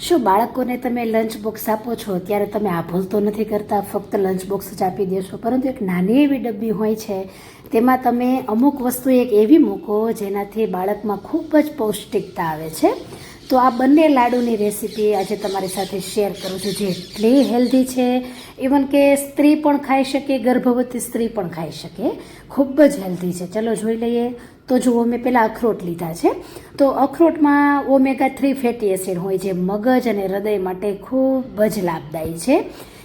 શું બાળકોને તમે લંચ બોક્સ આપો છો? ત્યારે તમે આ ભૂલ તો નથી કરતા. ફક્ત લંચ બોક્સ જ આપી દેશો. પરંતુ એક નાની એવી ડબ્બી હોય છે, તેમાં તમે અમુક વસ્તુ એક એવી મૂકો જેનાથી બાળકમાં ખૂબ જ પૌષ્ટિકતા આવે છે. તો આ બંને લાડુની રેસીપી આજે તમારી સાથે શેર કરું છું, જે એટલી હેલ્ધી છે. ઇવન કે સ્ત્રી પણ ખાઈ શકે, ગર્ભવતી સ્ત્રી પણ ખાઈ શકે. ખૂબ જ હેલ્ધી છે. ચલો જોઈ લઈએ. તો જુઓ, મેં પહેલાં અખરોટ લીધા છે. તો અખરોટમાં ઓમેગા થ્રી ફેટી એસિડ હોય જે મગજ અને હૃદય માટે ખૂબ જ લાભદાયી છે.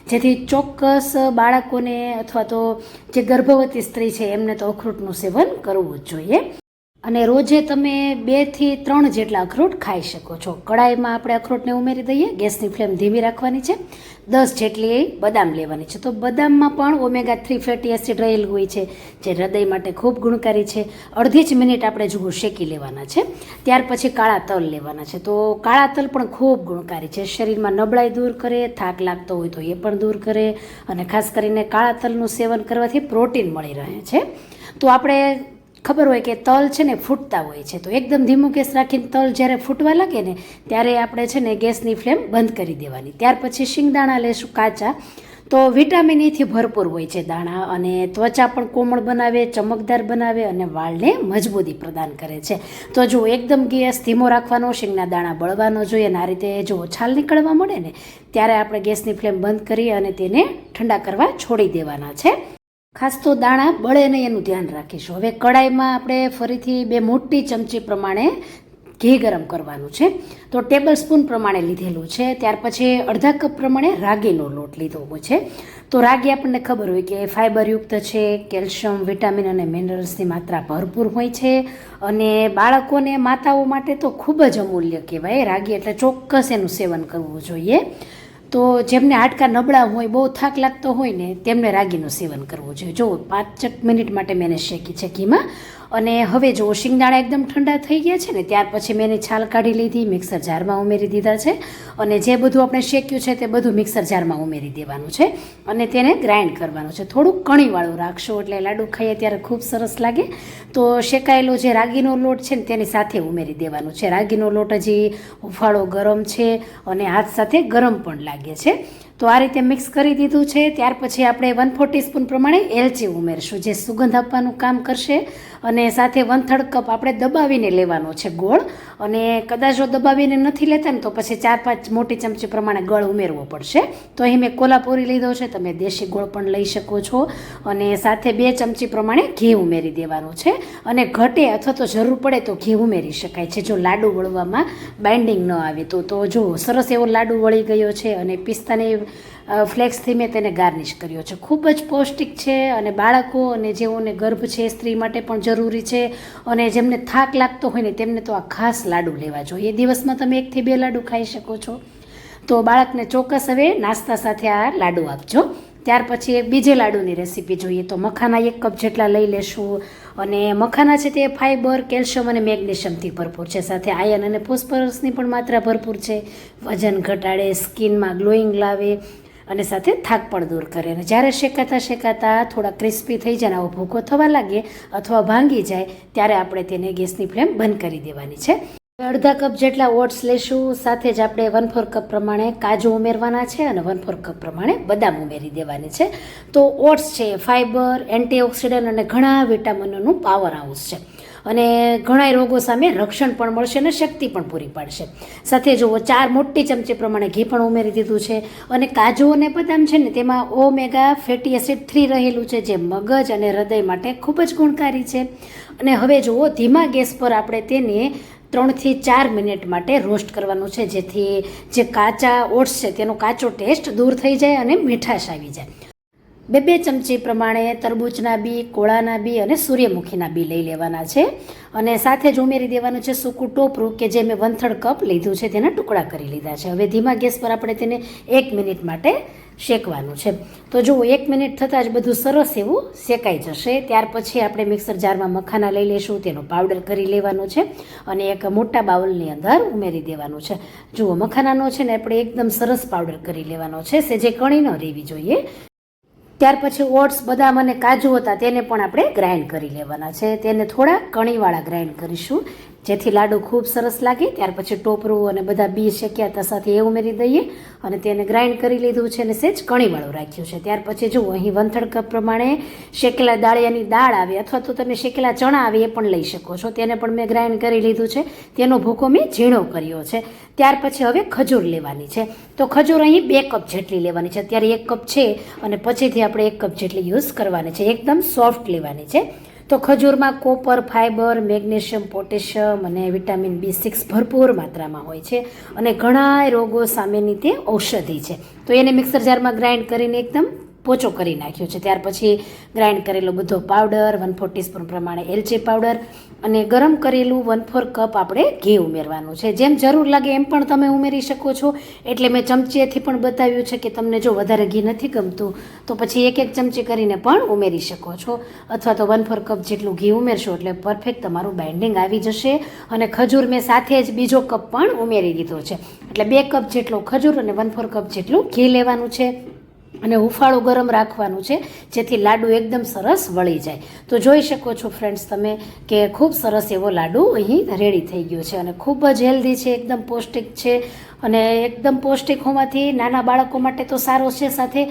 જેથી ચોક્કસ બાળકોને અથવા તો જે ગર્ભવતી સ્ત્રી છે, એમને તો અખરોટનું સેવન કરવું જ જોઈએ. અને રોજે તમે બેથી ત્રણ જેટલા અખરોટ ખાઈ શકો છો. કડાઈમાં આપણે અખરોટને ઉમેરી દઈએ, ગેસની ફ્લેમ ધીમી રાખવાની છે. દસ જેટલી બદામ લેવાની છે. તો બદામમાં પણ ઓમેગા થ્રી ફેટી એસિડ રહેલું હોય છે, જે હૃદય માટે ખૂબ ગુણકારી છે. અડધી જ મિનિટ આપણે જુઓ શેકી લેવાના છે. ત્યાર પછી કાળા તલ લેવાના છે. તો કાળા તલ પણ ખૂબ ગુણકારી છે. શરીરમાં નબળાઈ દૂર કરે, થાક લાગતો હોય તો એ પણ દૂર કરે અને ખાસ કરીને કાળા તલનું સેવન કરવાથી પ્રોટીન મળી રહે છે. તો આપણે ખબર હોય કે તલ છે ને ફૂટતા હોય છે. તો એકદમ ધીમું ગેસ રાખીને તલ જ્યારે ફૂટવા લાગે ને, ત્યારે આપણે છે ને ગેસની ફ્લેમ બંધ કરી દેવાની. ત્યાર પછી શિંગદાણા લેશું કાચા. તો વિટામિન ઈથી ભરપૂર હોય છે દાણા અને ત્વચા પણ કોમળ બનાવે, ચમકદાર બનાવે અને વાળને મજબૂતી પ્રદાન કરે છે. તો જો એકદમ ગેસ ધીમો રાખવાનો, શીંગના દાણા બળવાનો જોઈએ અને આ રીતે જો છાલ નીકળવા મળે ને, ત્યારે આપણે ગેસની ફ્લેમ બંધ કરી અને તેને ઠંડા કરવા છોડી દેવાના છે. ખાસ તો દાણા બળે નહીં એનું ધ્યાન રાખીશું. હવે કડાઈમાં આપણે ફરીથી બે મોટી ચમચી પ્રમાણે ઘી ગરમ કરવાનું છે. તો ટેબલ સ્પૂન પ્રમાણે લીધેલું છે. ત્યાર પછી અડધા કપ પ્રમાણે રાગીનો લોટ લીધો હોય છે. તો રાગી આપણને ખબર હોય કે ફાઇબરયુક્ત છે, કેલ્શિયમ, વિટામિન અને મિનરલ્સની માત્રા ભરપૂર હોય છે અને બાળકોને માતાઓ માટે તો ખૂબ જ અમૂલ્ય કહેવાય. રાગી એટલે ચોક્કસ એનું સેવન કરવું જોઈએ. તો જેમને હાડકા નબળા હોય, બહુ થાક લાગતો હોય ને, તેમને રાગીનું સેવન કરવું જોઈએ. જો પાંચક મિનિટ માટે મેં શેકી છે ઘીમાં અને હવે જો શિંગદાણા એકદમ ઠંડા થઈ ગયા છે ને, ત્યાર પછી મેં એની છાલ કાઢી લીધી, મિક્સર જારમાં ઉમેરી દીધા છે. અને જે બધું આપણે શેક્યું છે તે બધું મિક્સર જારમાં ઉમેરી દેવાનું છે અને તેને ગ્રાઇન્ડ કરવાનું છે. થોડુંક કણીવાળું રાખશો એટલે લાડુ ખાઈએ ત્યારે ખૂબ સરસ લાગે. તો શેકાયેલો જે રાગીનો લોટ છે ને, તેની સાથે ઉમેરી દેવાનું છે. રાગીનો લોટ હજી હુંફાળો ગરમ છે અને હાથ સાથે ગરમ પણ લાગે છે. તો આ રીતે મિક્સ કરી દીધું છે. ત્યાર પછી આપણે વન ફોર ટીસ્પૂન પ્રમાણે એલચી ઉમેરશું, જે સુગંધ આપવાનું કામ કરશે. અને સાથે વન થર્ડ કપ આપણે દબાવીને લેવાનો છે ગોળ. અને કદાચ જો દબાવીને નથી લેતા ને તો પછી ચાર પાંચ મોટી ચમચી પ્રમાણે ગળ ઉમેરવો પડશે. તો અહીં મેં કોલાપુરી લીધો છે, તમે દેશી ગોળ પણ લઈ શકો છો. અને સાથે બે ચમચી પ્રમાણે ઘી ઉમેરી દેવાનું છે. અને ઘટે અથવા તો જરૂર પડે તો ઘી ઉમેરી શકાય છે, જો લાડુ વળવામાં બાઇન્ડિંગ ન આવે તો. તો જો સરસ એવો લાડુ વળી ગયો છે અને પિસ્તાની ફ્લેક્સથી મેં તેને ગાર્નિશ કર્યો છે. ખૂબ જ પૌષ્ટિક છે અને બાળકો અને જેઓને ગર્ભ છે, સ્ત્રી માટે પણ જરૂરી છે અને જેમને થાક લાગતો હોય ને તેમને તો આ ખાસ લાડુ લેવા જોઈએ. દિવસમાં તમે એકથી બે લાડુ ખાઈ શકો છો. તો બાળકને ચોક્કસ હવે નાસ્તા સાથે આ લાડુ આપજો. ત્યાર પછી એક બીજે લાડુની રેસીપી જોઈએ. તો મખાના એક કપ જેટલા લઈ લેશું અને મખાના છે તે ફાઇબર કેલ્શિયમ અને મેગ્નેશિયમથી ભરપૂર છે. સાથે આયન અને ફોસ્ફરસની પણ માત્રા ભરપૂર છે. વજન ઘટાડે, સ્કિનમાં ગ્લોઈંગ લાવે અને સાથે થાક પણ દૂર કરે. અને જ્યારે શેકાતા શેકાતા થોડા ક્રિસ્પી થઈ જાય આવો ભૂકો થવા લાગે અથવા ભાંગી જાય, ત્યારે આપણે તેને ગેસની ફ્લેમ બંધ કરી દેવાની છે. અડધા કપ જેટલા ઓટ્સ લેશું, સાથે જ આપણે વન ફોર કપ પ્રમાણે કાજુ ઉમેરવાના છે અને વન ફોર કપ પ્રમાણે બદામ ઉમેરી દેવાની છે. તો ઓટ્સ છે ફાઇબર એન્ટીઓક્સિડન્ટ અને ઘણા વિટામિનોનું પાવર હાઉસ છે. અને ઘણા રોગો સામે રક્ષણ પણ મળશે અને શક્તિ પણ પૂરી પાડશે. સાથે જુઓ, ચાર મોટી ચમચી પ્રમાણે ઘી પણ ઉમેરી દીધું છે અને કાજુ અને બદામ છે ને તેમાં ઓમેગા ફેટી એસિડ થ્રી રહેલું છે, જે મગજ અને હૃદય માટે ખૂબ જ ગુણકારી છે. અને હવે જુઓ, ધીમા ગેસ પર આપણે તેને ત્રણથી ચાર મિનિટ માટે રોસ્ટ કરવાનું છે, જેથી જે કાચા ઓટ્સ છે તેનો કાચો ટેસ્ટ દૂર થઈ જાય અને મીઠાશ આવી જાય. બે બે ચમચી પ્રમાણે તરબૂચના બી, કોળાના બી અને સૂર્યમુખીના બી લઈ લેવાના છે. અને સાથે જ ઉમેરી દેવાનું છે સૂકું ટોપરું કે જે મેં વંથડ કપ લીધું છે તેના ટુકડા કરી લીધા છે. હવે ધીમા ગેસ પર આપણે તેને એક મિનિટ માટે શેકવાનું છે. તો જુઓ એક મિનિટ થતાં જ બધું સરસ એવું શેકાઈ જશે, ત્યાર પછી આપણે મિક્સર જારમાં મખાના લઈ લઈશું તેનો પાવડર કરી લેવાનો છે અને એક મોટા બાઉલની અંદર ઉમેરી દેવાનું છે. જુઓ, મખાનાનો છે ને આપણે એકદમ સરસ પાવડર કરી લેવાનો છે. સેજે કણી ન રહેવી જોઈએ. ત્યાર પછી ઓટ્સ બદામ અને કાજુ હતા તેને પણ આપણે ગ્રાઇન્ડ કરી લેવાના છે. તેને થોડા કણીવાળા ગ્રાઇન્ડ કરીશું. જેથી લાડુ ખૂબ સરસ લાગે, ત્યાર પછી ટોપરું અને બધા બી શેક્યા હતા સાથે એ ઉમેરી દઈએ અને તેને ગ્રાઇન્ડ કરી લીધું છે અને સેજ કણીવાળું રાખ્યું છે. ત્યાર પછી જુઓ અહીં વંથળ કપ પ્રમાણે શેકેલા દાળિયાની દાળ આવે અથવા તો તમે શેકેલા ચણા આવે એ પણ લઈ શકો છો. તેને પણ મેં ગ્રાઇન્ડ કરી લીધું છે. તેનો ભૂકો મેં ઝીણો કર્યો છે. ત્યાર પછી હવે ખજૂર લેવાની છે. તો ખજૂર અહીં બે કપ જેટલી લેવાની છે. અત્યારે એક કપ છે અને પછીથી આપણે એક કપ જેટલી યુઝ કરવાની છે. એકદમ સોફ્ટ લેવાની છે. તો ખજૂરમાં કોપર, ફાઇબર, મેગ્નેશિયમ, પોટેશિયમ અને વિટામિન બી સિક્સ ભરપૂર માત્રામાં હોય છે અને ઘણા રોગો સામેની તે ઔષધિ છે. તો એને મિક્સર જારમાં ગ્રાઇન્ડ કરીને એકદમ પોચો કરી નાખ્યો છે. ત્યાર પછી ગ્રાઇન્ડ કરેલો બધો પાવડર, વન ફોર ટીસ્પૂન પ્રમાણે એલચી પાવડર અને ગરમ કરેલું વન ફોર કપ આપણે ઘી ઉમેરવાનું છે. જેમ જરૂર લાગે એમ પણ તમે ઉમેરી શકો છો. એટલે મેં ચમચીએથી પણ બતાવ્યું છે કે તમને જો વધારે ઘી નથી ગમતું, તો પછી એક એક ચમચી કરીને પણ ઉમેરી શકો છો. અથવા તો વન ફોર કપ જેટલું ઘી ઉમેરશો એટલે પરફેક્ટ તમારું બાઇન્ડિંગ આવી જશે અને ખજૂર મેં સાથે જ બીજો કપ પણ ઉમેરી દીધો છે. એટલે બે કપ જેટલો ખજૂર અને વન ફોર કપ જેટલું ઘી લેવાનું છે. અને હુંફાળું ગરમ રાખવાનું છે, જેથી લાડુ એકદમ સરસ વળી જાય. તો જોઈ શકો છો ફ્રેન્ડ્સ તમે કે ખૂબ સરસ એવો લાડુ અહીં રેડી થઈ ગયો છે અને ખૂબ જ હેલ્ધી છે, એકદમ પૌષ્ટિક છે અને એકદમ પૌષ્ટિક હોવાથી નાના બાળકો માટે તો સારો છે, સાથે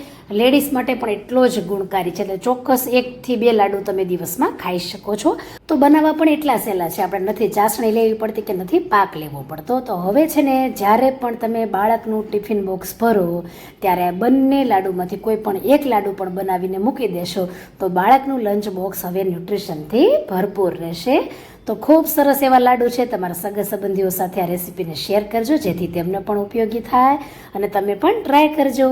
લેડીઝ માટે પણ એટલો જ ગુણકારી છે. એટલે ચોક્કસ એકથી બે લાડુ તમે દિવસમાં ખાઈ શકો છો. તો બનાવવા પણ એટલા સહેલા છે. આપણે નથી ચાસણી લેવી પડતી કે નથી પાક લેવો પડતો. તો હવે છે ને, જ્યારે પણ તમે બાળકનું ટિફિન બોક્સ ભરો, ત્યારે બંને લાડુમાંથી કોઈ પણ એક લાડુ પણ બનાવીને મૂકી દેશો, તો બાળકનું લંચ બોક્સ હવે ન્યુટ્રિશનથી ભરપૂર રહેશે. તો ખૂબ સરસ એવા લાડુ છે. તમારા સગા સંબંધીઓ સાથે આ રેસીપીને શેર કરજો, જેથી તેમને પણ ઉપયોગી થાય અને તમે પણ ટ્રાય કરજો.